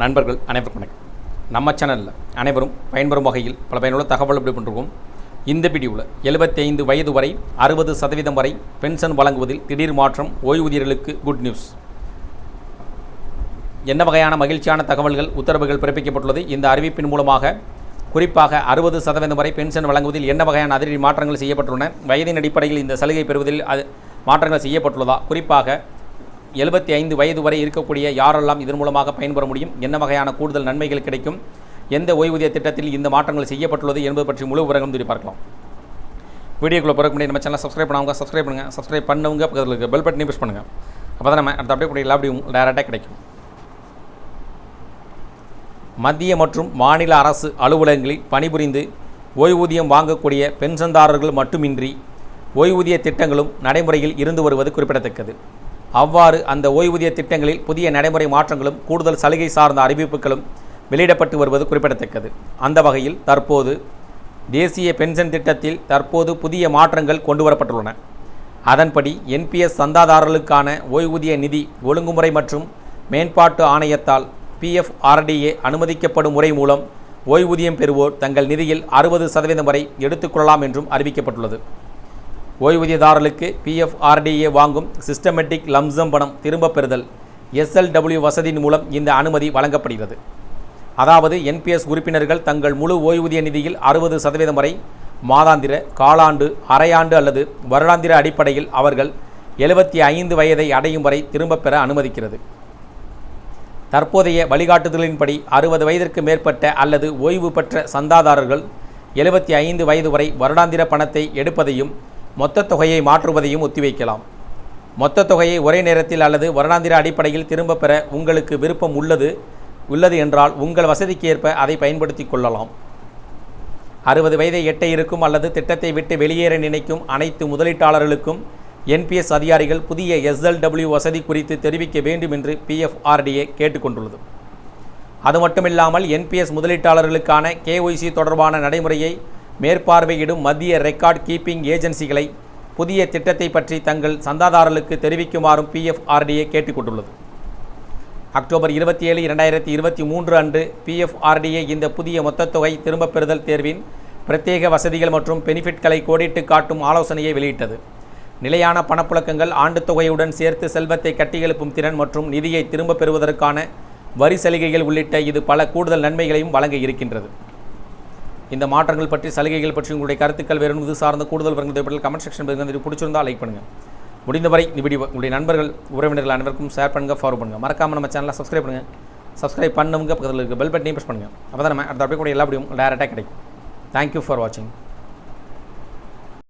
நண்பர்கள் அனைவருக்கும் வணக்கம். நம்ம சேனலில் அனைவரும் பயன்பெறும் வகையில் பல பயனுள்ள தகவல் எப்படி பண்ணிருக்கோம். இந்த வீடியோவில் எழுபத்தைந்து வயது வரை அறுபது சதவீதம் வரை பென்ஷன் வழங்குவதில் திடீர் மாற்றம் ஓய்வூதியர்களுக்கு குட் நியூஸ் என்ன வகையான மகிழ்ச்சியான தகவல்கள் உத்தரவுகள் பிறப்பிக்கப்பட்டுள்ளது? இந்த அறிவிப்பின் மூலமாக குறிப்பாக அறுபது சதவீதம் வரை பென்ஷன் வழங்குவதில் என்ன வகையான அதிரடி மாற்றங்கள் செய்யப்பட்டுள்ளன? வயதின் அடிப்படையில் இந்த சலுகை பெறுவதில் அது மாற்றங்கள் செய்யப்பட்டுள்ளதா? குறிப்பாக எழுபத்தி ஐந்து வயது வரை இருக்கக்கூடிய யாரெல்லாம் இதன் மூலமாக பயன்பெற முடியும்? என்ன வகையான கூடுதல் நன்மைகள் கிடைக்கும்? எந்த ஓய்வூதிய திட்டத்தில் இந்த மாற்றங்கள் செய்யப்பட்டுள்ளது என்பது பற்றி முழு விவரங்களும் தெரிவி பார்க்கலாம். வீடியோக்குள்ளே பிறகு முன்னாடி நம்ம சேனல் சப்ஸ்கிரைப் பண்ணவங்க சப்ஸ்கிரைப் பண்ணுங்கள் சப்ஸ்கிரைப் பண்ணவங்க பக்கத்தில் இருக்க பெல் பட்டனை ப்ரெஸ் பண்ணுங்கள் அப்போ தான் நம்ம அடுத்த அப்படியே கூட எல்லா அப்படியும் டேரெக்டாக கிடைக்கும். மத்திய மற்றும் மாநில அரசு அலுவலகங்களில் பணிபுரிந்து ஓய்வூதியம் வாங்கக்கூடிய பென்ஷன்தாரர்கள் மட்டுமின்றி ஓய்வூதிய திட்டங்களும் நடைமுறையில் இருந்து வருவது குறிப்பிடத்தக்கது. அவ்வாறு அந்த ஓய்வூதிய திட்டங்களில் புதிய நடைமுறை மாற்றங்களும் கூடுதல் சலுகை சார்ந்த அறிவிப்புகளும் வெளியிடப்பட்டு வருவது குறிப்பிடத்தக்கது. அந்த வகையில் தற்போது தேசிய பென்ஷன் திட்டத்தில் தற்போது புதிய மாற்றங்கள் கொண்டு வரப்பட்டுள்ளன அதன்படி என்பிஎஸ் சந்தாதாரர்களுக்கான ஓய்வூதிய நிதி ஒழுங்குமுறை மற்றும் மேம்பாட்டு ஆணையத்தால் பிஎஃப்ஆர்டிஏ அனுமதிக்கப்படும் முறை மூலம் ஓய்வூதியம் பெறுவோர் தங்கள் நிதியில் அறுபது சதவீதம் வரை எடுத்துக்கொள்ளலாம் என்றும் அறிவிக்கப்பட்டுள்ளது. ஓய்வூதியதாரர்களுக்கு பிஎஃப்ஆர்டிஏ வாங்கும் சிஸ்டமேட்டிக் லம்சம் பணம் திரும்பப் பெறுதல். எஸ்எல்டபிள்யூ வசதியின் மூலம் இந்த அனுமதி வழங்கப்படுகிறது. அதாவது என்பிஎஸ் உறுப்பினர்கள் தங்கள் முழு ஓய்வூதிய நிதியில் அறுபது சதவீதம் வரை மாதாந்திர காலாண்டு அரையாண்டு அல்லது வருடாந்திர அடிப்படையில் அவர்கள் எழுபத்தி ஐந்து வயதை அடையும் வரை திரும்பப் பெற அனுமதிக்கிறது. தற்போதைய வழிகாட்டுதலின்படி அறுபது வயதிற்கு மேற்பட்ட அல்லது ஓய்வு பெற்ற சந்தாதாரர்கள் எழுபத்தி ஐந்து வயது வரை வருடாந்திர பணத்தை எடுப்பதையும் மொத்த தொகையை மாற்றுவதையும் ஒத்திவைக்கலாம். மொத்த தொகையை ஒரே நேரத்தில் அல்லது வருடாந்திர அடிப்படையில் திரும்பப் பெற உங்களுக்கு விருப்பம் உள்ளது உள்ளது என்றால் உங்கள் வசதிக்கு ஏற்ப அதை பயன்படுத்தி கொள்ளலாம். அறுபது வயதை எட்ட இருக்கும் அல்லது திட்டத்தை விட்டு வெளியேற நினைக்கும் அனைத்து முதலீட்டாளர்களுக்கும் என்பிஎஸ் அதிகாரிகள் புதிய எஸ்எல்டபிள்யூ வசதி குறித்து தெரிவிக்க வேண்டும் என்று பிஎஃப்ஆர்டிஏ கேட்டுக்கொண்டுள்ளது அது மட்டுமில்லாமல் என்பிஎஸ் முதலீட்டாளர்களுக்கான கேஒய்சி தொடர்பான நடைமுறையை மேற்பார்வையிடும் மத்திய ரெக்கார்ட் கீப்பிங் ஏஜென்சிகளை புதிய திட்டத்தை பற்றி தங்கள் சந்தாதாரர்களுக்கு தெரிவிக்குமாறும் பிஎஃப்ஆர்டிஏ கேட்டுக்கொண்டுள்ளது. அக்டோபர் இருபத்தி ஏழு இரண்டாயிரத்தி இருபத்தி மூன்று அன்று பிஎஃப்ஆர்டிஏ இந்த புதிய மொத்தத்தொகை திரும்பப் பெறுதல் தேர்வின் பிரத்யேக வசதிகள் மற்றும் பெனிஃபிட்களை கோடிட்டு காட்டும் ஆலோசனையை வெளியிட்டது. நிலையான பணப்புழக்கங்கள் ஆண்டுத் தொகையுடன் சேர்த்து செல்வத்தை கட்டியெழுப்பும் திறன் மற்றும் நிதியை திரும்பப் பெறுவதற்கான வரி சலுகைகள் உள்ளிட்ட இது பல கூடுதல் நன்மைகளையும் வழங்க இருக்கின்றது. இந்த மாற்றங்கள் பற்றி சலுகைகள் பற்றி உங்களுடைய கருத்துக்கள் வேறு இது சார்ந்த கூடுதல் விவரங்கள் தேவைப்பட்டால் கமெண்ட் செக்ஷன் பகுதியில் பிடிச்சிருந்தால் லைக் பண்ணுங்கள் முடிந்தவரை இப்படி உங்களுடைய நண்பர்கள் உறவினர்கள் அனைவருக்கும் ஷேர் பண்ணுங்கள் ஃபாலோ பண்ணுங்கள் மறக்காமல் நம்ம சேனலை சப்ஸ்கிரைப் பண்ணுங்கள் சப்ஸ்கிரைப் பண்ணுங்க பக்கத்தில் இருக்க பெல் பட்டனையும் ப்ரெஸ் பண்ணுங்கள் அப்போ தான் நம்ம அடுத்த அப்படியே கூட எல்லா அப்படியும் டேரெக்டாக கிடைக்கும். தேங்க்யூ ஃபார் வாட்சிங்